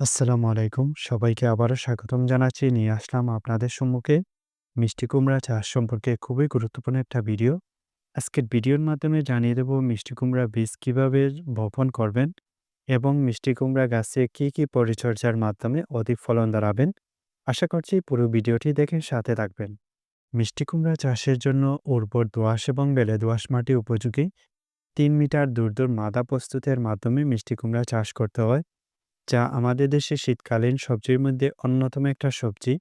আসসালামু আলাইকুম। সবাইকে আবারও স্বাগতম জানাচ্ছি। নিয়ে আসলাম আপনাদের সম্মুখে মিষ্টি কুমড়া চাষ সম্পর্কে খুবই গুরুত্বপূর্ণ একটা ভিডিও। আজকের ভিডিওর মাধ্যমে জানিয়ে দেব মিষ্টি কুমড়া বীজ কীভাবে বপন করবেন এবং মিষ্টি কুমড়া গাছে কি, কি পরিচর্যার মাধ্যমে অধিক ফলন দাঁড়াবেন। আশা করছি পুরো ভিডিওটি দেখে সাথে থাকবেন। মিষ্টি কুমড়া চাষের জন্য উর্বর দোআঁশ এবং বেলে দোআঁশ মাটি উপযোগী। তিন মিটার দূর, দূর মাদা প্রস্তুতের মাধ্যমে মিষ্টি কুমড়া চাষ করতে হয়। যা আমাদের দেশে শীতকালীন সবজির মধ্যে অন্যতম একটা সবজি।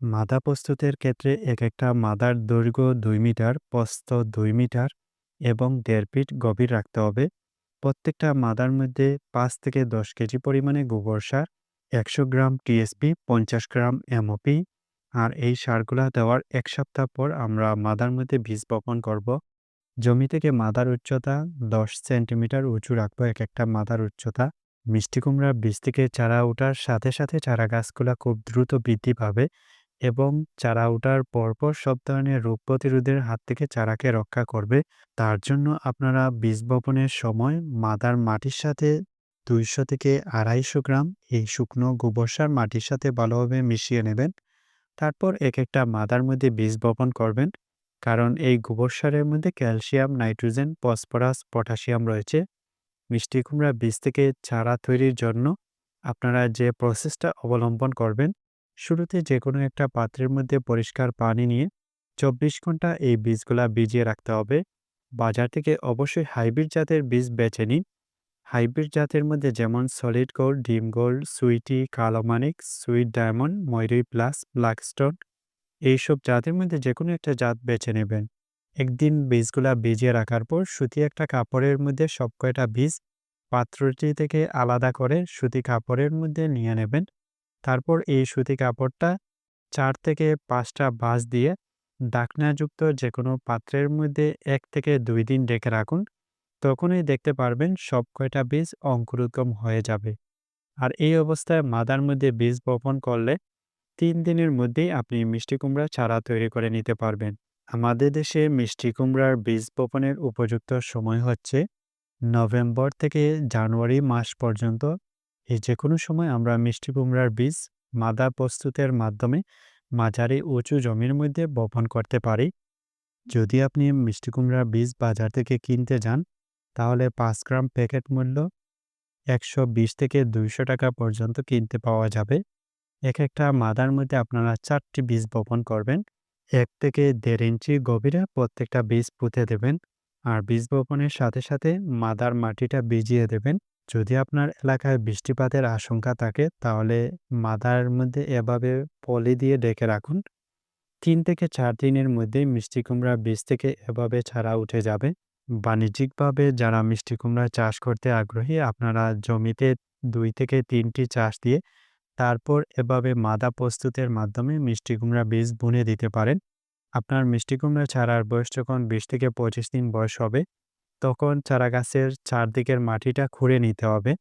মাদা প্রস্তুতের ক্ষেত্রে এক একটা মাদার দৈর্ঘ্য দুই মিটার, প্রস্থ দুই মিটার এবং দেড় ফিট গভীর রাখতে হবে। প্রত্যেকটা মাদার মধ্যে পাঁচ থেকে ১০ কেজি পরিমাণে গোবর সার, ১০০ গ্রাম টিএসপি, ৫০ গ্রাম এমওপি আর এই সারগুলা দেওয়ার এক সপ্তাহ পর আমরা মাদার মধ্যে বীজ বপন করব। জমি থেকে মাদার উচ্চতা ১০ সেন্টিমিটার উঁচু রাখব এক একটা মাদার উচ্চতা। মিষ্টি কুমড়ার বীজ থেকে চারা ওঠার সাথে, সাথে চারা গাছগুলা খুব দ্রুত বৃদ্ধি পাবে এবং চারা ওঠার পরপর সব ধরনের রোগ প্রতিরোধের হাত থেকে চারাকে রক্ষা করবে। তার জন্য আপনারা বীজ বপনের সময় মাদার মাটির সাথে ২০০ থেকে ২৫০ গ্রাম এই শুকনো গোবর সার মাটির সাথে ভালোভাবে মিশিয়ে নেবেন। তারপর এক একটা মাদার মধ্যে বীজ বপন করবেন। কারণ এই গোবর সারের মধ্যে ক্যালসিয়াম, নাইট্রোজেন, ফসফরাস, পটাশিয়াম রয়েছে। মিষ্টি কুমড়া বীজ থেকে চারা তৈরির জন্য আপনারা যে প্রসেসটা অবলম্বন করবেন, শুরুতে যেকোনো একটা পাত্রের মধ্যে পরিষ্কার পানি নিয়ে ২৪ ঘণ্টা এই বীজগুলা ভিজিয়ে রাখতে হবে। বাজার থেকে অবশ্যই হাইব্রিড জাতের বীজ বেছে নিন। হাইব্রিড জাতের মধ্যে যেমন সলিড গোল্ড, ডিম গোল্ড, সুইটি, কালো মানিক, sweet diamond, Mayuri plus, blackstone এইসব জাতের মধ্যে যেকোনো একটা জাত বেছে নেবেন। একদিন বীজগুলা ভিজিয়ে রাখার পর সুতি একটা কাপড়ের মধ্যে সব কয়টা বীজ পাত্রটি থেকে আলাদা করে সুতি কাপড়ের মধ্যে নিয়ে নেবেন। তারপর এই সুতি কাপড়টা চার থেকে ৫ টা ভাঁজ দিয়ে ঢাকনাযুক্ত যেকোনো পাত্রের মধ্যে এক থেকে দুই দিন রেখে রাখুন। তখনই দেখতে পারবেন সব কয়টা বীজ অঙ্কুরোদ্গম হয়ে যাবে। আর এই অবস্থায় মাদার মধ্যে বীজ বপন করলে তিন দিনের মধ্যেই আপনি মিষ্টি কুমড়া চারা তৈরি করে নিতে পারবেন। আমাদের দেশে মিষ্টি কুমড়ার বীজ বপনের উপযুক্ত সময় হচ্ছে নভেম্বর থেকে জানুয়ারি মাস পর্যন্ত। এই যে কোনো সময় আমরা মিষ্টি কুমড়ার বীজ মাদা প্রস্তুতের মাধ্যমে মাঝারি উঁচু জমির মধ্যে বপন করতে পারি। যদি আপনি মিষ্টি কুমড়ার বীজ বাজার থেকে কিনতে যান, তাহলে পাঁচ গ্রাম প্যাকেট মূল্য ১২০ থেকে ২০০ টাকা পর্যন্ত কিনতে পাওয়া যাবে। এক একটা মাদার মধ্যে আপনারা চারটি বীজ বপন করবেন। ১ থেকে দেড় ইঞ্চি গভীরে প্রত্যেকটা বীজ পুঁতে দেবেন। আর বীজ বপনের সাথে, সাথে মাদার মাটিটা ভিজিয়ে দেবেন। যদি আপনার এলাকায় বৃষ্টিপাতের আশঙ্কা থাকে তাহলে মাদার মধ্যে এভাবে পলি দিয়ে ডেকে রাখুন। তিন থেকে চার দিনের মধ্যেই মিষ্টি কুমড়া বীজ থেকে এভাবে ছাড়া উঠে যাবে। বাণিজ্যিকভাবে যারা মিষ্টি কুমড়া চাষ করতে আগ্রহী আপনারা জমিতে দুই থেকে তিনটি চাষ দিয়ে তারপর এভাবে মাদা প্রস্তুতের মাধ্যমে মিষ্টি কুমড়া বীজ বুনে দিতে পারেন। আপনার মিষ্টি কুমড়া চারার বয়স যখন ২০ থেকে ২৫ দিন বয়স হবে, তখন চারা গাছের চারদিকের মাটিটা খুঁড়ে নিতে হবে।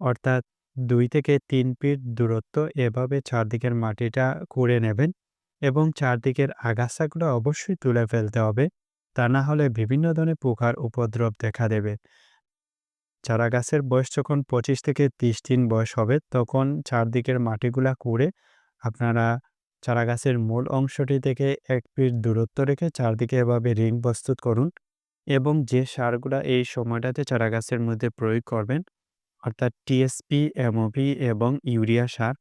অর্থাৎ দুই থেকে তিন ফিট দূরত্ব এভাবে চারদিকের মাটিটা খুঁড়ে নেবেন এবং চারদিকের আগাছাগুলো অবশ্যই তুলে ফেলতে হবে। তা না হলে বিভিন্ন ধরনের পোকার উপদ্রব দেখা দেবে। চারা গাছের বয়স যখন ২৫ থেকে ৩০ দিন বয়স হবে, তখন চারদিকের মাটিগুলা খুঁড়ে আপনারা চারা গাছের মূল অংশটি থেকে এক ফিট দূরত্ব রেখে চারদিকে এভাবে রিং প্রস্তুত করুন এবং যে সারগুলা এই সময়টাতে চারা গাছের মধ্যে প্রয়োগ করবেন, অর্থাৎ টিএসপি, এমওপি এবং ইউরিয়া সার,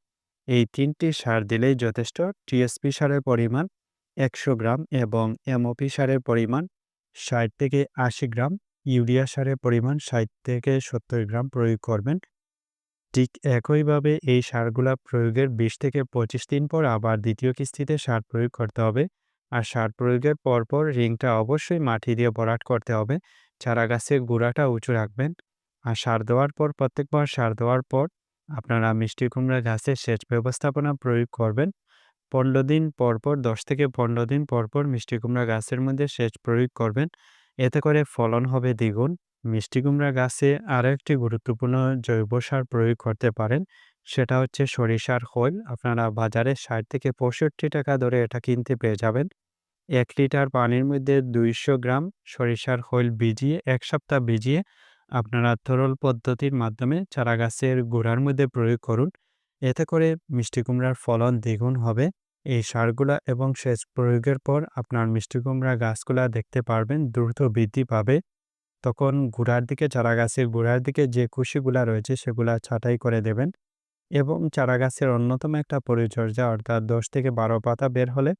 এই তিনটি সার দিলেই যথেষ্ট। টিএসপি সারের পরিমাণ ১০০ গ্রাম এবং এমওপি সারের পরিমাণ ৬০ থেকে ৮০ গ্রাম, ইউরিয়া সারের পরিমাণ ৬০ থেকে ৭০ গ্রাম প্রয়োগ করবেন। ঠিক একইভাবে এই সারগুলা প্রয়োগের ২০ থেকে ২৫ দিন পর আবার দ্বিতীয় কিস্তিতে সার প্রয়োগ করতে হবে। আর সার প্রয়োগের পরপর রিংটা অবশ্যই মাটি দিয়ে ভরাট করতে হবে। চারা গাছের গোড়াটা উঁচু রাখবেন। আর সার দেওয়ার পর, প্রত্যেকবার সার দেওয়ার পর আপনারা মিষ্টি কুমড়া গাছের সেচ ব্যবস্থাপনা প্রয়োগ করবেন। ১৫ দিন পরপর ১০ থেকে ১৫ দিন পরপর মিষ্টি কুমড়া গাছের মধ্যে সেচ প্রয়োগ করবেন। এতে করে ফলন হবে দ্বিগুণ। মিষ্টি কুমড়া গাছে আরও একটি গুরুত্বপূর্ণ জৈব সার প্রয়োগ করতে পারেন। সেটা হচ্ছে সরিষার খৈল। আপনারা বাজারে ৬০ থেকে ৬৫ টাকা দরে এটা কিনতে পেয়ে যাবেন। এক লিটার পানির মধ্যে ২০০ গ্রাম সরিষার খৈল ভিজিয়ে, এক সপ্তাহ ভিজিয়ে আপনারা তরল পদ্ধতির মাধ্যমে চারা গাছের গোড়ার মধ্যে প্রয়োগ করুন। এতে করে মিষ্টি কুমড়ার ফলন দ্বিগুণ হবে এই সারগুলা এবং সেচ প্রয়োগের পর আপনার মিষ্টি কুমড়া গাছগুলা দেখতে পারবেন, দ্রুত বৃদ্ধি পাবে। তখন গোড়ার দিকে চারা গাছের গোড়ার দিকে যে কুশিগুলা রয়েছে সেগুলা ছাঁটাই করে দেবেন এবং চারা গাছের অন্যতম একটা পরিচর্যা অর্থাৎ দশ থেকে বারো পাতা বের হলে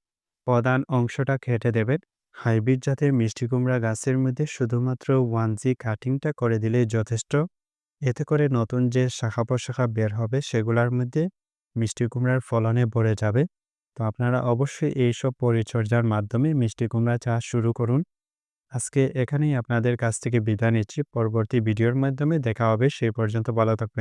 প্রধান অংশটা কেটে দেবেন। হাইব্রিড জাতের মিষ্টি কুমড়া গাছের মধ্যে শুধুমাত্র ওয়ান জি কাটিংটা করে দিলেই যথেষ্ট। এতে করে নতুন যে শাখা প্রশাখা বের হবে সেগুলোর মধ্যে মিষ্টি কুমড়ার ফলনে ভরে যাবে। তো আপনারা অবশ্যই এইসব পরিচর্যার মাধ্যমে মিষ্টি কুমড়া চাষ শুরু করুন। আজকে এখানেই আপনাদের কাছ থেকে বিদায় নিচ্ছি। পরবর্তী ভিডিওর মাধ্যমে দেখা হবে। সেই পর্যন্ত ভালো থাকবেন।